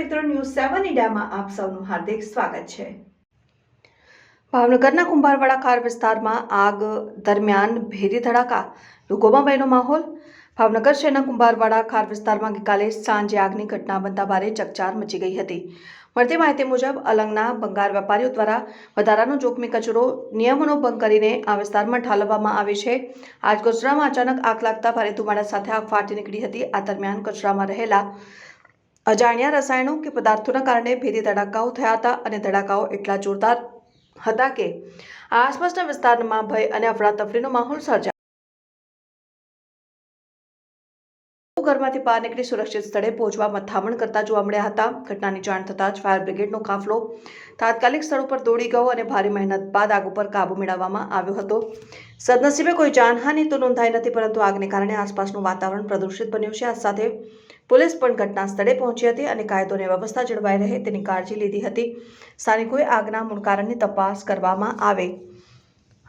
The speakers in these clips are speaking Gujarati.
ન્યૂઝ સેવન ઇન્ડિયામાં આપ સૌનું હાર્દિક સ્વાગત છે. ભાવનગરના કુંભારવાડા કાર વિસ્તારમાં આગ દરમિયાન ભેરી ધડાકા લોકોમાં ભયનો માહોલ. ભાવનગર શહેરના કુંભારવાડા ખાર વિસ્તારમાં ગઈકાલે સાંજે આગની ઘટના બનતા ભારે ચકચાર મચી ગઈ હતી. મળતી માહિતી મુજબ, અલંગના બંગાર વેપારીઓ દ્વારા વધારાનો જોખમી કચરો, નિયમોનો ભંગ કરીને આ વિસ્તારમાં ઠાલવવામાં આવે છે. આજ કચરામાં અચાનક આગ લાગતા ભારે ધુમાડા સાથે આગ ફાટી નીકળી હતી. આ દરમિયાન કચરામાં રહેલા અજાણ્યા રસાયણો કે પદાર્થોના કારણે ભેદી ધડાકાઓ થયા હતા અને ધડાકાઓ એટલા જોરદાર હતા કે આસપાસના વિસ્તારમાં ભય અને અફડાતફડીનો માહોલ સર્જાયો. ઘરમાંથી બહાર નીકળી સુરક્ષિત સ્થળે પહોંચવા મથામણ કરતા જોવા મળ્યા હતા. ઘટનાની જાણ થતાં જ ફાયર બ્રિગેડનો કાફલો તાત્કાલિક સ્થળ ઉપર દોડી ગયો અને ભારે મહેનત બાદ આગ ઉપર કાબુ મેળવવામાં આવ્યો હતો. સદનસીબે કોઈ જાનહાનિ તો નોંધાઈ નથી, પરંતુ આગને કારણે આસપાસનું વાતાવરણ પ્રદૂષિત બન્યું છે. આ સાથે પોલીસ પણ ઘટના સ્થળે પહોંચી હતી અને કાયદો અને વ્યવસ્થા જળવાઈ રહે તેની કાળજી લીધી હતી. સ્થાનિકોએ આગના મૂળ કારણની તપાસ કરવામાં આવે.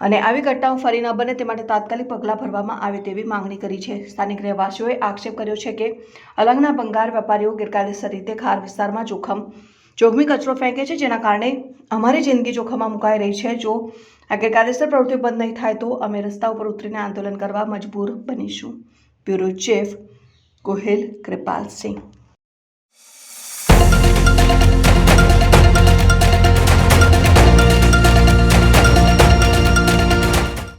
અને આવી ઘટનાઓ ફરી ન બને તે માટે તાત્કાલિક પગલાં ભરવામાં આવે તેવી માંગણી કરી છે. સ્થાનિક રહેવાસીઓએ આક્ષેપ કર્યો છે કે અલંગના ભંગાર વેપારીઓ ગેરકાયદેસર રીતે ખાર વિસ્તારમાં જોખમ, જોખમી કચરો ફેંકે છે, જેના કારણે અમારી જિંદગી જોખમમાં મુકાઈ રહી છે. જો આ ગેરકાયદેસર પ્રવૃત્તિઓ બંધ નહીં થાય તો અમે રસ્તા ઉપર ઉતરીને આંદોલન કરવા મજબૂર બનીશું. Bureau chief Gohil Kripal Singh.